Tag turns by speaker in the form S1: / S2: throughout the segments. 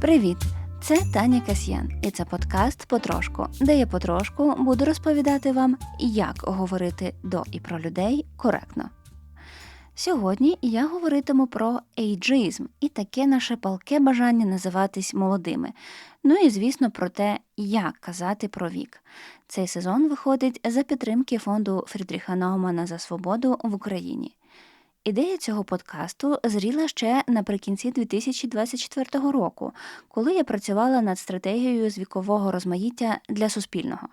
S1: Привіт! Це Таня Касьян, і це подкаст Потрошку, де я потрошку буду розповідати вам, як говорити до і про людей коректно. Сьогодні я говоритиму про ейджизм і таке наше палке бажання називатись молодими. Ну і звісно про те, як казати про вік. Цей сезон виходить за підтримки фонду Фрідріха Наумана за свободу в Україні. Ідея цього подкасту зріла ще наприкінці 2024 року, коли я працювала над стратегією з вікового розмаїття для суспільного.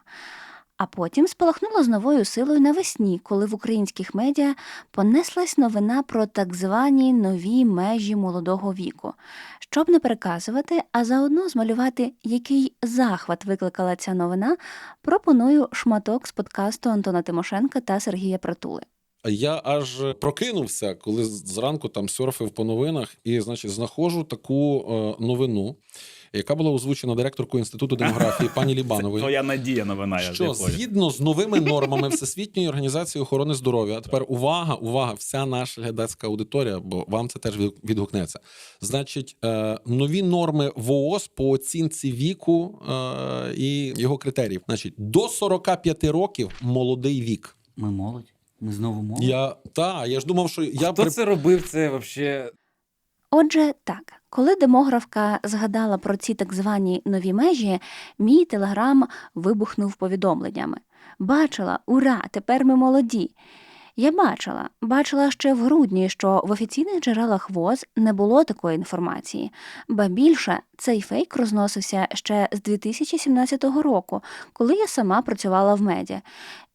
S1: А потім спалахнула з новою силою навесні, коли в українських медіа понеслась новина про так звані нові межі молодого віку. Щоб не переказувати, а заодно змалювати, який захват викликала ця новина, пропоную шматок з подкасту Антона Тимошенка та Сергія Притули.
S2: Я аж прокинувся, коли зранку там серфив по новинах, і, значить, знаходжу таку е, новину, яка була озвучена директоркою інституту демографії пані Лібанової.
S3: Твоя надія новина. я
S2: Що
S3: понял.
S2: згідно з новими нормами Всесвітньої організації охорони здоров'я, а тепер увага, увага, вся наша глядацька аудиторія, бо вам це теж від- відгукнеться. Значить, е, нові норми ВООЗ по оцінці віку е, і його критеріїв. Значить, до 45 років молодий вік.
S4: Ми молодь. Ми знову молодь.
S2: Я та я ж думав, що я
S3: Хто це робив? Це вообще
S1: Отже, так, коли демографка згадала про ці так звані нові межі, мій телеграм вибухнув повідомленнями. Бачила, ура, тепер ми молоді. Я бачила, бачила ще в грудні, що в офіційних джерелах ВОЗ не було такої інформації, ба більше цей фейк розносився ще з 2017 року, коли я сама працювала в медіа.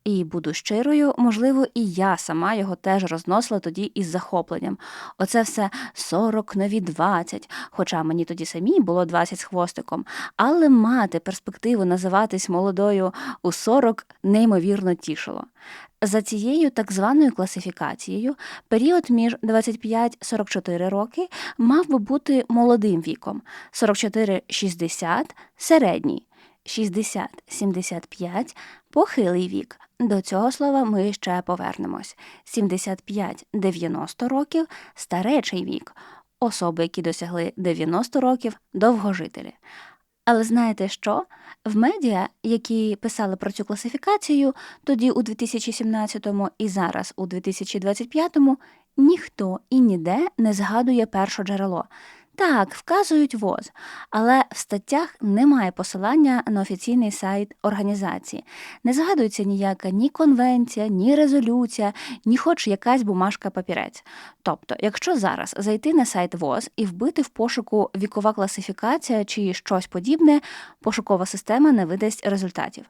S1: І буду щирою, можливо, і я сама його теж розносила тоді із захопленням. Оце все 40 нові 20, хоча мені тоді самій було 20 з хвостиком. Але мати перспективу називатись молодою у 40 неймовірно тішило. За цією так званою класифікацією, період між 25-44 роки мав би бути молодим віком, 44-60 – середній, 60-75 – похилий вік. До цього слова ми ще повернемось. 75-90 років – старечий вік. Особи, які досягли 90 років – довгожителі. Але знаєте що? В медіа, які писали про цю класифікацію, тоді у 2017-му і зараз у 2025-му, ніхто і ніде не згадує перше джерело. Так, вказують ВОЗ, але в статтях немає посилання на офіційний сайт організації. Не згадується ніяка ні конвенція, ні резолюція, ні хоч якась бумажка папірець. Тобто, якщо зараз зайти на сайт ВОЗ і вбити в пошуку вікова класифікація чи щось подібне, пошукова система не видасть результатів.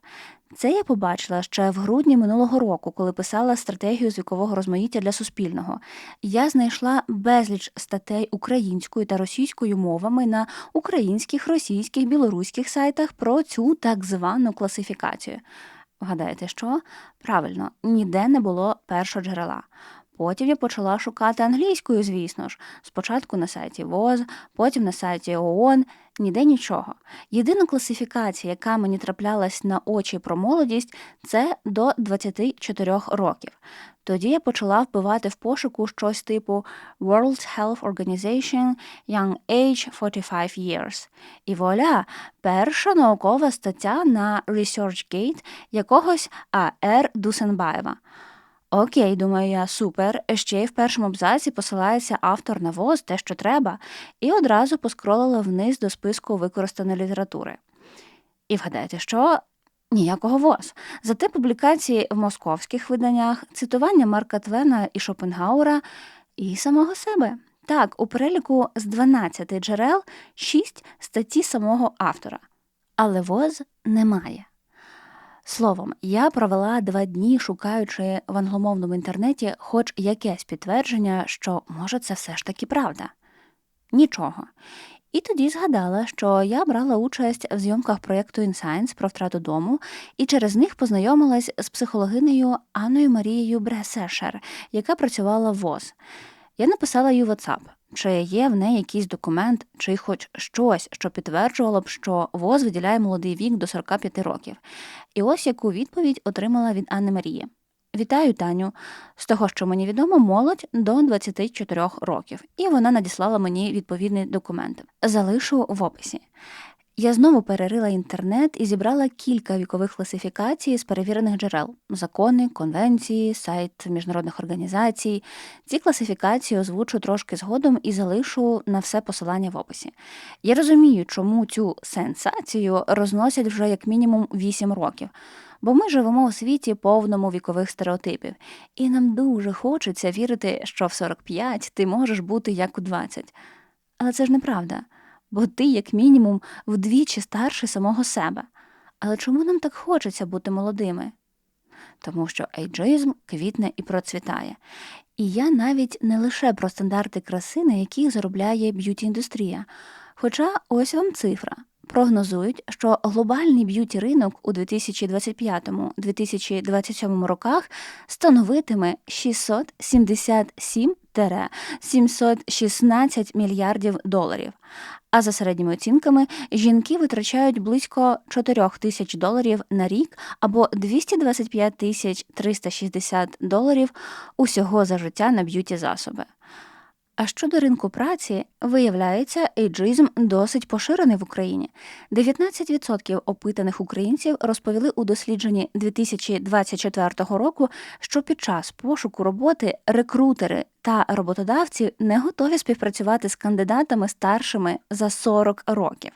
S1: Це я побачила ще в грудні минулого року, коли писала стратегію з розмаїття для суспільного. Я знайшла безліч статей українською та російською мовами на українських, російських, білоруських сайтах про цю так звану класифікацію. Вгадаєте, що? Правильно, ніде не було першого джерела. Потім я почала шукати англійською, звісно ж. Спочатку на сайті ВОЗ, потім на сайті ООН, ніде нічого. Єдина класифікація, яка мені траплялась на очі про молодість, це до 24 років. Тоді я почала вбивати в пошуку щось типу World Health Organization Young Age 45 Years. І вуаля, перша наукова стаття на ResearchGate якогось А.Р. Дусенбаєва. Окей, думаю я, супер. Ще й в першому абзаці посилається автор на ВОЗ, те, що треба, і одразу поскролила вниз до списку використаної літератури. І вгадайте, що? Ніякого ВОЗ. Зате публікації в московських виданнях, цитування Марка Твена і Шопенгауера і самого себе. Так, у переліку з 12 джерел 6 статті самого автора. Але ВОЗ немає. Словом, я провела два дні, шукаючи в англомовному інтернеті хоч якесь підтвердження, що може це все ж таки правда. Нічого. І тоді згадала, що я брала участь в зйомках проєкту InScience про втрату дому, і через них познайомилась з психологинею Анною Марією Бресешер, яка працювала в ВОЗ. Я написала їй WhatsApp, чи є в неї якийсь документ, чи хоч щось, що підтверджувало б, що ВОЗ виділяє молодий вік до 45 років. І ось яку відповідь отримала від Анни Марії. Вітаю Таню. З того, що мені відомо, молодь до 24 років, і вона надіслала мені відповідний документ. Залишу в описі. Я знову перерила інтернет і зібрала кілька вікових класифікацій з перевірених джерел: закони, конвенції, сайт міжнародних організацій. Ці класифікації озвучу трошки згодом і залишу на все посилання в описі. Я розумію, чому цю сенсацію розносять вже як мінімум 8 років. Бо ми живемо у світі повному вікових стереотипів, і нам дуже хочеться вірити, що в 45 ти можеш бути як у 20. Але це ж неправда, бо ти, як мінімум, вдвічі старший самого себе. Але чому нам так хочеться бути молодими? Тому що ейджизм квітне і процвітає. І я навіть не лише про стандарти краси, на яких заробляє б'юті-індустрія. Хоча ось вам цифра. Прогнозують, що глобальний б'юті ринок у 2025-2027 роках становитиме 677-716 мільярдів доларів. А за середніми оцінками, жінки витрачають близько 4 тисяч доларів на рік або 225 тисяч 360 доларів усього за життя на б'юті засоби. А щодо ринку праці, виявляється, ейджизм досить поширений в Україні. 19% опитаних українців розповіли у дослідженні 2024 року, що під час пошуку роботи рекрутери та роботодавці не готові співпрацювати з кандидатами старшими за 40 років.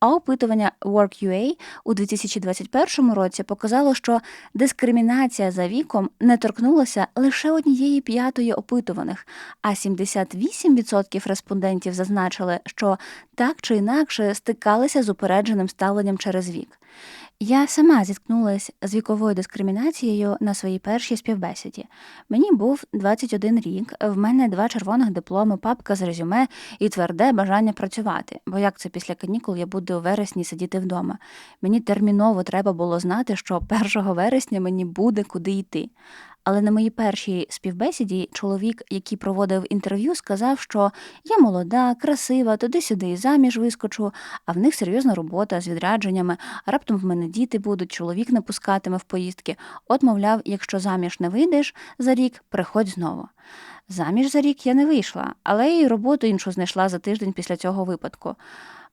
S1: А опитування Work.ua у 2021 році показало, що дискримінація за віком не торкнулася лише однієї п'ятої опитуваних, а 78% респондентів зазначили, що так чи інакше стикалися з упередженим ставленням через вік. Я сама зіткнулася з віковою дискримінацією на своїй першій співбесіді. Мені був 21 рік, в мене два червоних дипломи, папка з резюме і тверде бажання працювати. Бо як це після канікул я буду у вересні сидіти вдома? Мені терміново треба було знати, що 1 вересня мені буде куди йти. Але на моїй першій співбесіді чоловік, який проводив інтерв'ю, сказав, що я молода, красива, туди-сюди і заміж вискочу, а в них серйозна робота з відрядженнями, раптом в мене діти будуть, чоловік не пускатиме в поїздки. От, мовляв, якщо заміж не вийдеш за рік, приходь знову. Заміж за рік я не вийшла, але й роботу іншу знайшла за тиждень після цього випадку.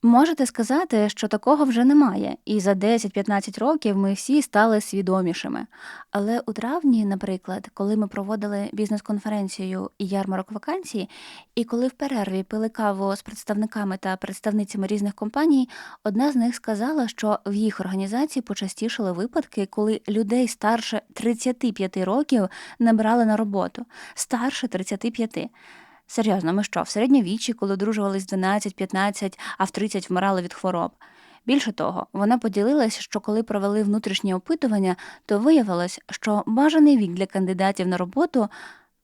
S1: Можете сказати, що такого вже немає, і за 10-15 років ми всі стали свідомішими. Але у травні, наприклад, коли ми проводили бізнес-конференцію і ярмарок вакансій, і коли в перерві пили каву з представниками та представницями різних компаній, одна з них сказала, що в їх організації почастішали випадки, коли людей старше 35 років не брали на роботу, старше 35. Серйозно, ми що, в середньовіччі, коли одружувались 12-15, а в 30 вмирали від хвороб. Більше того, вона поділилась, що коли провели внутрішні опитування, то виявилось, що бажаний вік для кандидатів на роботу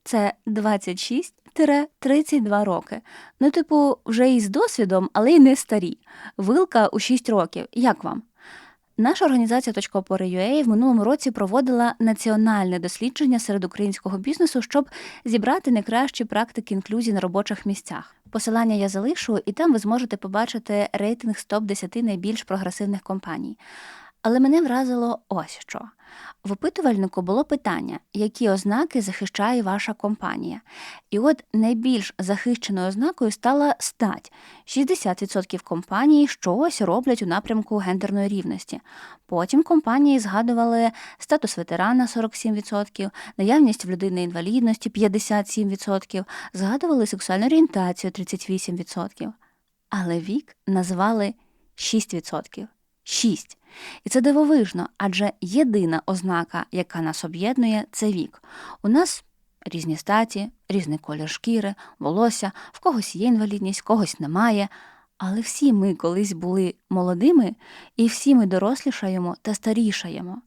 S1: це 26-32 роки. Ну, типу, вже і з досвідом, але й не старі. Вилка у 6 років. Як вам? Наша організація .опори.ua в минулому році проводила національне дослідження серед українського бізнесу, щоб зібрати найкращі практики інклюзії на робочих місцях. Посилання я залишу, і там ви зможете побачити рейтинг з топ-10 найбільш прогресивних компаній. Але мене вразило ось що. В опитувальнику було питання, які ознаки захищає ваша компанія. І от найбільш захищеною ознакою стала стать. 60% компаній щось роблять у напрямку гендерної рівності. Потім компанії згадували статус ветерана 47%, наявність в людини інвалідності 57%, згадували сексуальну орієнтацію 38%. Але вік назвали 6%. 6. І це дивовижно, адже єдина ознака, яка нас об'єднує, це вік. У нас різні статі, різний колір шкіри, волосся, в когось є інвалідність, когось немає. Але всі ми колись були молодими, і всі ми дорослішаємо та старішаємо.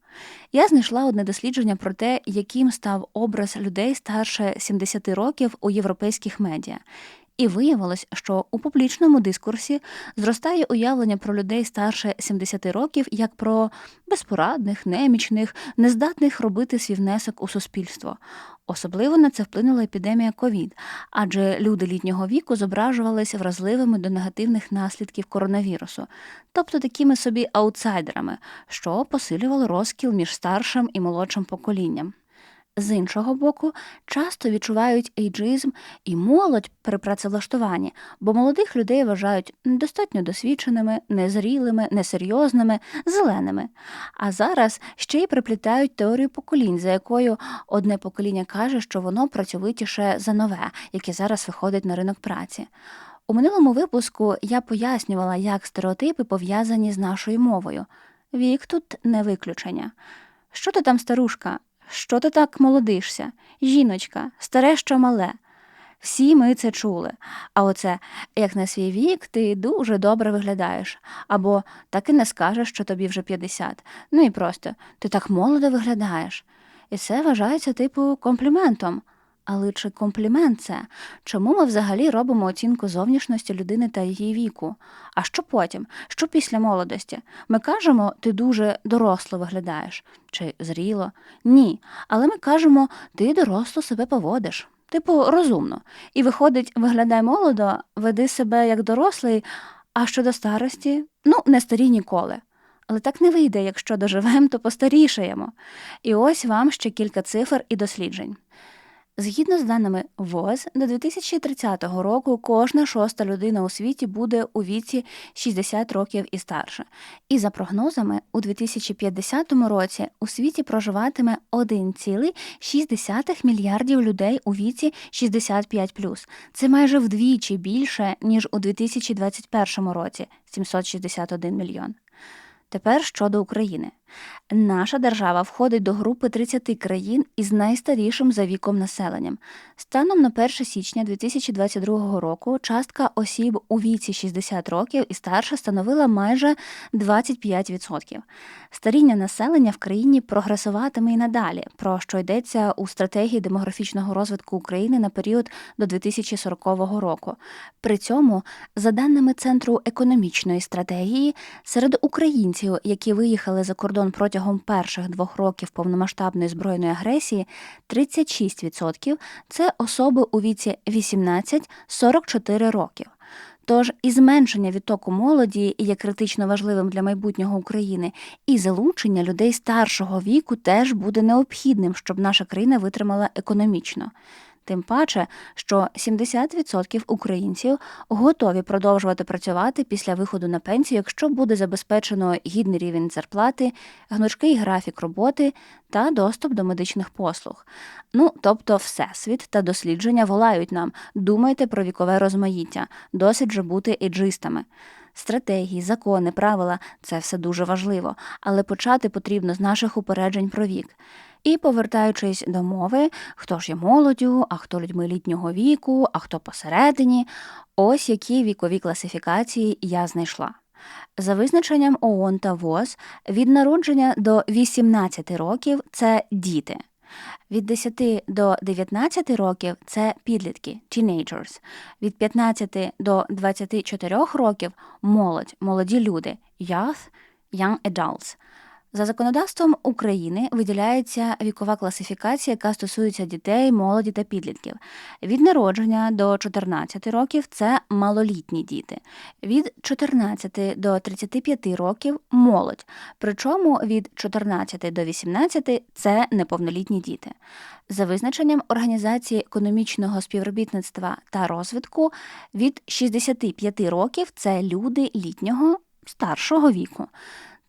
S1: Я знайшла одне дослідження про те, яким став образ людей старше 70 років у європейських медіа. І виявилось, що у публічному дискурсі зростає уявлення про людей старше 70 років як про безпорадних, немічних, нездатних робити свій внесок у суспільство. Особливо на це вплинула епідемія ковід, адже люди літнього віку зображувалися вразливими до негативних наслідків коронавірусу, тобто такими собі аутсайдерами, що посилювало розкіл між старшим і молодшим поколінням. З іншого боку, часто відчувають ейджизм і молодь при працевлаштуванні, бо молодих людей вважають недостатньо досвідченими, незрілими, несерйозними, зеленими. А зараз ще й приплітають теорію поколінь, за якою одне покоління каже, що воно працьовитіше за нове, яке зараз виходить на ринок праці. У минулому випуску я пояснювала, як стереотипи пов'язані з нашою мовою. Вік тут не виключення. Що ти там, старушка? Що ти так молодишся? Жіночка, старе що мале. Всі ми це чули. А оце, як на свій вік, ти дуже добре виглядаєш. Або так і не скажеш, що тобі вже 50. Ну і просто ти так молодо виглядаєш. І це вважається типу компліментом. Але чи комплімент це? Чому ми взагалі робимо оцінку зовнішності людини та її віку? А що потім? Що після молодості? Ми кажемо, ти дуже доросло виглядаєш чи зріло? Ні. Але ми кажемо, ти доросло себе поводиш. Типу, розумно. І виходить, виглядай молодо, веди себе як дорослий, а щодо старості, ну, не старі ніколи. Але так не вийде, якщо доживемо, то постарішаємо. І ось вам ще кілька цифр і досліджень. Згідно з даними ВОЗ, до 2030 року кожна шоста людина у світі буде у віці 60 років і старше. І за прогнозами, у 2050 році у світі проживатиме 1,6 мільярдів людей у віці 65+. Це майже вдвічі більше, ніж у 2021 році 761 мільйон. Тепер щодо України. Наша держава входить до групи 30 країн із найстарішим за віком населенням. Станом на 1 січня 2022 року частка осіб у віці 60 років і старше становила майже 25%. Старіння населення в країні прогресуватиме і надалі, про що йдеться у стратегії демографічного розвитку України на період до 2040 року. При цьому, за даними Центру економічної стратегії, серед українців, які виїхали за кордон протягом перших двох років повномасштабної збройної агресії, 36% – це особи у віці 18-44 років. Тож і зменшення відтоку молоді є критично важливим для майбутнього України, і залучення людей старшого віку теж буде необхідним, щоб наша країна витримала економічно. Тим паче, що 70% українців готові продовжувати працювати після виходу на пенсію, якщо буде забезпечено гідний рівень зарплати, гнучкий графік роботи та доступ до медичних послуг. Ну, тобто, всесвіт та дослідження волають нам думайте про вікове розмаїття, досить же бути еджистами. Стратегії, закони, правила це все дуже важливо, але почати потрібно з наших упереджень про вік. І повертаючись до мови, хто ж є молоддю, а хто людьми літнього віку, а хто посередині, ось які вікові класифікації я знайшла. За визначенням ООН та ВОЗ, від народження до 18 років це діти. Від 10 до 19 років це підлітки teenagers. Від 15 до 24 років молодь, молоді люди youth, young adults. За законодавством України виділяється вікова класифікація, яка стосується дітей, молоді та підлітків. Від народження до 14 років це малолітні діти, від 14 до 35 років молодь. Причому від 14 до 18 це неповнолітні діти. За визначенням Організації економічного співробітництва та розвитку, від 65 років це люди літнього старшого віку.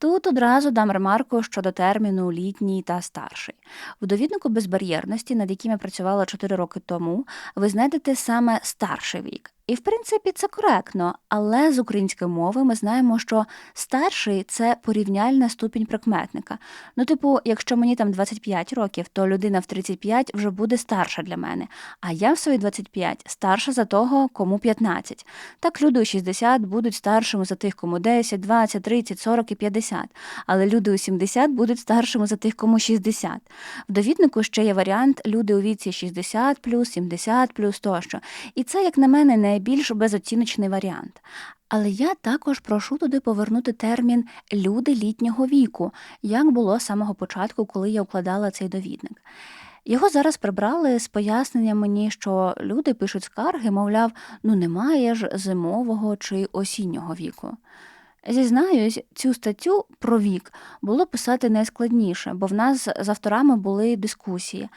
S1: Тут одразу дам ремарку щодо терміну літній та старший. В довіднику безбар'єрності, над яким я працювала 4 роки тому, ви знайдете саме старший вік. І в принципі це коректно, але з української мови ми знаємо, що старший це порівняльна ступінь прикметника. Ну, типу, якщо мені там 25 років, то людина в 35 вже буде старша для мене, а я в свої 25 старша за того, кому 15. Так люди у 60 будуть старшими за тих, кому 10, 20, 30, 40 і 50, але люди у 70 будуть старшими за тих, кому 60. В довіднику ще є варіант люди у віці 60 плюс, 70 плюс тощо. І це, як на мене, найбільш безоціночний варіант. Але я також прошу туди повернути термін люди літнього віку, як було з самого початку, коли я укладала цей довідник. Його зараз прибрали з поясненням мені, що люди пишуть скарги, мовляв, ну немає ж зимового чи осіннього віку. Зізнаюсь, цю статтю про вік було писати найскладніше, бо в нас з авторами були дискусії.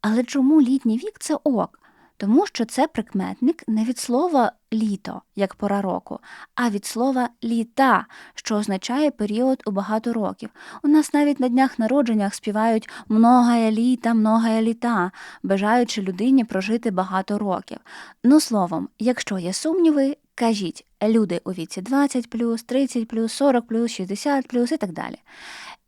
S1: Але чому літній вік це ок? Тому що це прикметник не від слова літо, як пора року, а від слова літа, що означає період у багато років. У нас навіть на днях народженнях співають многая літа, многая літа, бажаючи людині прожити багато років. Ну, словом, якщо є сумніви, кажіть люди у віці 20, 30, 40, 60 і так далі.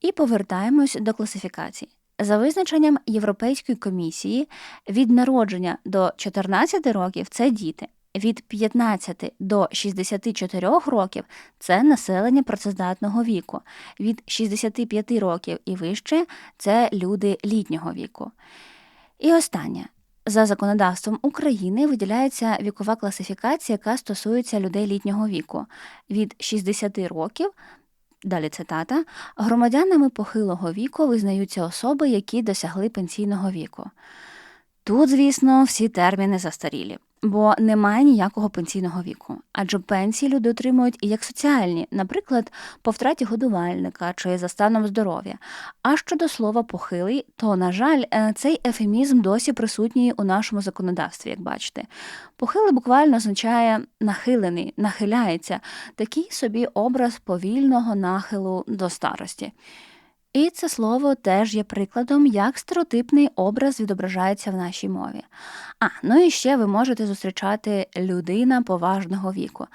S1: І повертаємось до класифікацій. За визначенням Європейської комісії, від народження до 14 років це діти, від 15 до 64 років це населення працездатного віку, від 65 років і вище це люди літнього віку. І останнє. За законодавством України виділяється вікова класифікація, яка стосується людей літнього віку від 60 років. Далі цитата: громадянами похилого віку визнаються особи, які досягли пенсійного віку. Тут, звісно, всі терміни застарілі, бо немає ніякого пенсійного віку, адже пенсії люди отримують і як соціальні, наприклад, по втраті годувальника чи за станом здоров'я. А щодо слова похилий, то, на жаль, е, цей ефемізм досі присутній у нашому законодавстві, як бачите. Похилий буквально означає нахилений, нахиляється, такий собі образ повільного нахилу до старості. І це слово теж є прикладом, як стереотипний образ відображається в нашій мові. А, ну і ще ви можете зустрічати людина поважного віку.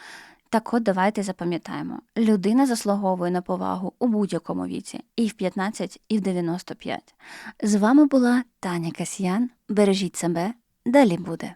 S1: Так от давайте запам'ятаємо: людина заслуговує на повагу у будь-якому віці, і в 15, і в 95. З вами була Таня Касьян. Бережіть себе, далі буде.